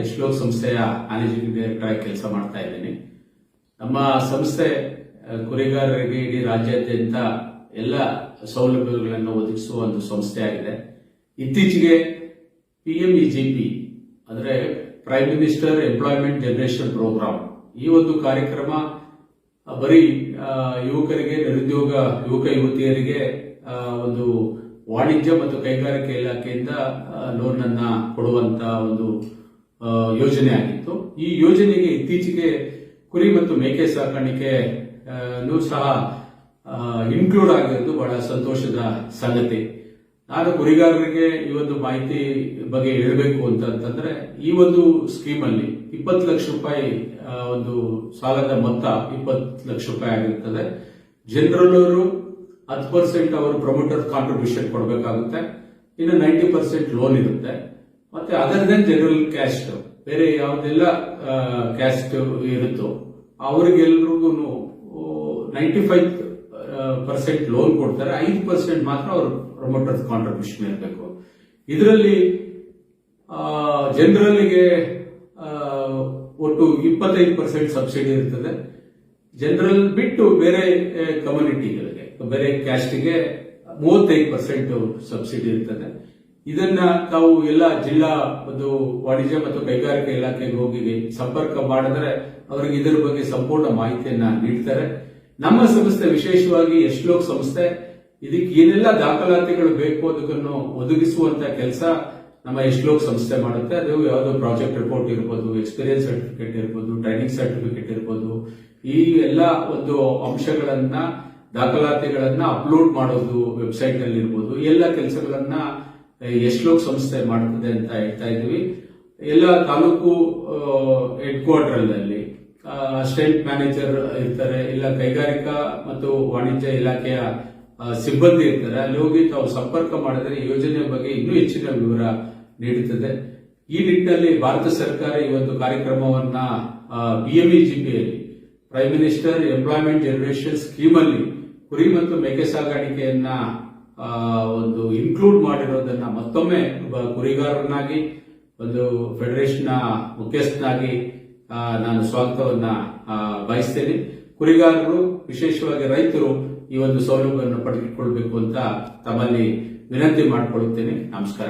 ಯಶ್ಲೋಕ್ ಸಂಸ್ಥೆಯ managing director ಆಗಿ ಕೆಲಸ ಮಾಡ್ತಾ ಇದ್ದೀನಿ. ನಮ್ಮ ಸಂಸ್ಥೆ ಕುರಿಗಾರರಿಗೆ ಇಡೀ ರಾಜ್ಯಾದ್ಯಂತ ಎಲ್ಲ ಸೌಲಭ್ಯಗಳನ್ನು ಒದಗಿಸುವ ಒಂದು ಸಂಸ್ಥೆಯಾಗಿದೆ ಇತ್ತೀಚೆಗೆ ಪಿಎಂಇಜಿಪಿ ಅಂದರೆ prime minister employment generation programme ಈ ಒಂದು ಕಾರ್ಯಕ್ರಮ, ಬರೀ ಯುವಕರಿಗೆ, ನಿರುದ್ಯೋಗ, ಯುವಕ ಯುವತಿಯರಿಗೆ ಒಂದು ವಾಣಿಜ್ಯ ಮತ್ತು ಕೈಗಾರಿಕೆ ಇಲಾಖೆಯಿಂದ ಲೋನ್ ಅನ್ನ ಕೊಡುವಂತ ಒಂದು ಯೋಜನೆ ಆಗಿತ್ತು. ಈ ಯೋಜನೆಗೆ ಇತ್ತೀಚೆಗೆ ಕುರಿ ಮತ್ತು ಮೇಕೆ ಸಾಕಾಣಿಕೆ ಸಹ ಇನ್ಕ್ಲೂಡ್ ಆಗಿರೋದು ಬಹಳ ಸಂತೋಷದ ಸಂಗತಿ. ನಾನು ಕುರಿಗಾರರಿಗೆ ಈ ಒಂದು ಮಾಹಿತಿ ಬಗ್ಗೆ ಹೇಳಬೇಕು ಅಂತಂದ್ರೆ, ಈ ಒಂದು ಸ್ಕೀಮ್ ಅಲ್ಲಿ ಇಪ್ಪತ್ತು ಲಕ್ಷ ರೂಪಾಯಿ ಒಂದು ಸಾಲದ ಮೊತ್ತ ಇಪ್ಪತ್ತು ಲಕ್ಷ ರೂಪಾಯಿ ಆಗಿರ್ತದೆ. ಜನರಲ್ ಅವರು ಹತ್ತು ಪರ್ಸೆಂಟ್ ಅವರು ಪ್ರಮೋಟರ್ ಕಾಂಟ್ರಿಬ್ಯೂಷನ್ ಕೊಡಬೇಕಾಗುತ್ತೆ. ಇನ್ನು ನೈಂಟಿ ಪರ್ಸೆಂಟ್ ಲೋನ್ ಇರುತ್ತೆ. ಮತ್ತೆ ಅದರ್ ದೆನ್ ಜನರಲ್ ಕ್ಯಾಸ್ಟ್ ಬೇರೆ ಯಾವುದೆಲ್ಲ ಕ್ಯಾಸ್ಟ್ ಇರುತ್ತೋ, ಅವ್ರಿಗೆಲ್ರಿಗೂ ನೈಂಟಿ ಫೈವ್ ಪರ್ಸೆಂಟ್ ಲೋನ್ ಕೊಡ್ತಾರೆ. ಐದು ಪರ್ಸೆಂಟ್ ಮಾತ್ರ ಅವರು ಪ್ರಮೋಟರ್ ಕಾಂಟ್ರಿಬ್ಯೂಷನ್ ಇರಬೇಕು. ಇದರಲ್ಲಿ ಜನರಲ್ಗೆ ಒಟ್ಟು ಇಪ್ಪತ್ತೈದು ಪರ್ಸೆಂಟ್ ಸಬ್ಸಿಡಿ ಇರ್ತದೆ. ಜನರಲ್ ಬಿಟ್ಟು ಬೇರೆ ಕಮ್ಯುನಿಟಿಗಳಿಗೆ ಬೇರೆ ಕ್ಯಾಸ್ಟ್ಗೆ ಮೂವತ್ತೈದು ಪರ್ಸೆಂಟ್ ಸಬ್ಸಿಡಿ ಇರ್ತದೆ. ಇದನ್ನ ತಾವು ಎಲ್ಲ ಜಿಲ್ಲಾ ಒಂದು ವಾಣಿಜ್ಯ ಮತ್ತು ಕೈಗಾರಿಕಾ ಇಲಾಖೆಗೆ ಹೋಗಿ ಸಂಪರ್ಕ ಮಾಡಿದ್ರೆ ಅವರಿಗೆ ಇದರ ಬಗ್ಗೆ ಸಂಪೂರ್ಣ ಮಾಹಿತಿಯನ್ನ ನೀಡ್ತಾರೆ. ನಮ್ಮ ಸಂಸ್ಥೆ ವಿಶೇಷವಾಗಿ ಯಶ್ಲೋಕ್ ಸಂಸ್ಥೆ, ಇದಕ್ಕೆ ಏನೆಲ್ಲ ದಾಖಲಾತಿಗಳು ಬೇಕು ಅದಕ್ಕನ್ನು ಒದಗಿಸುವಂತ ಕೆಲಸ ನಮ್ಮ ಯಶ್ಲೋಕ್ ಸಂಸ್ಥೆ ಮಾಡುತ್ತೆ. ಅದು ಯಾವುದೋ ಪ್ರಾಜೆಕ್ಟ್ ರಿಪೋರ್ಟ್ ಇರ್ಬೋದು, ಎಕ್ಸ್ಪೀರಿಯನ್ಸ್ ಸರ್ಟಿಫಿಕೇಟ್ ಇರ್ಬೋದು, ಟ್ರೈನಿಂಗ್ ಸರ್ಟಿಫಿಕೇಟ್ ಇರ್ಬೋದು, ಈ ಎಲ್ಲ ಒಂದು ಅಂಶಗಳನ್ನ ದಾಖಲಾತಿಗಳನ್ನ ಅಪ್ಲೋಡ್ ಮಾಡೋದು ವೆಬ್ಸೈಟ್ನಲ್ಲಿ ಇರ್ಬೋದು, ಎಲ್ಲ ಕೆಲಸಗಳನ್ನ ಯಶ್ಲೋಕ್ ಸಂಸ್ಥೆ ಮಾಡ್ತದೆ ಅಂತ ಹೇಳ್ತಾ ಇದ್ದೀವಿ. ಎಲ್ಲ ತಾಲೂಕು ಹೆಡ್ ಕ್ವಾರ್ಟರ್ ಅಲ್ಲಿ ಸ್ಟೇಟ್ ಮ್ಯಾನೇಜರ್ ಇರ್ತಾರೆ, ಇಲ್ಲ ಕೈಗಾರಿಕಾ ಮತ್ತು ವಾಣಿಜ್ಯ ಇಲಾಖೆಯ ಸಿಬ್ಬಂದಿ ಇರ್ತಾರೆ. ಅಲ್ಲಿ ಹೋಗಿ ತಾವು ಸಂಪರ್ಕ ಮಾಡಿದರೆ ಯೋಜನೆ ಬಗ್ಗೆ ಇನ್ನೂ ಹೆಚ್ಚಿನ ವಿವರ ನೀಡುತ್ತದೆ. ಈ ನಿಟ್ಟಿನಲ್ಲಿ ಭಾರತ ಸರ್ಕಾರ ಈ ಒಂದು ಕಾರ್ಯಕ್ರಮವನ್ನ ಬಿಎಂಇಜಿಪಿಯಲ್ಲಿ prime minister employment generation scheme ಅಲ್ಲಿ ಕುರಿ ಮತ್ತು ಮೇಕೆ ಸಾಗಾಣಿಕೆಯನ್ನ ಒಂದು ಇನ್ಕ್ಲೂಡ್ ಮಾಡಿರೋದನ್ನ ಮತ್ತೊಮ್ಮೆ ಒಬ್ಬ ಕುರಿಗಾರನಾಗಿ ಒಂದು ಫೆಡರೇಷನ್ ಮುಖ್ಯಸ್ಥನಾಗಿ ನಾನು ಸ್ವಾಗತವನ್ನ ಬಯಸ್ತೇನೆ. ಕುರಿಗಾರರು, ವಿಶೇಷವಾಗಿ ರೈತರು ಈ ಒಂದು ಸೌಲಭ್ಯವನ್ನು ಪಡೆದುಕೊಳ್ಬೇಕು ಅಂತ ತಮ್ಮಲ್ಲಿ ವಿನಂತಿ ಮಾಡಿಕೊಳ್ಳುತ್ತೇನೆ. ನಮಸ್ಕಾರ.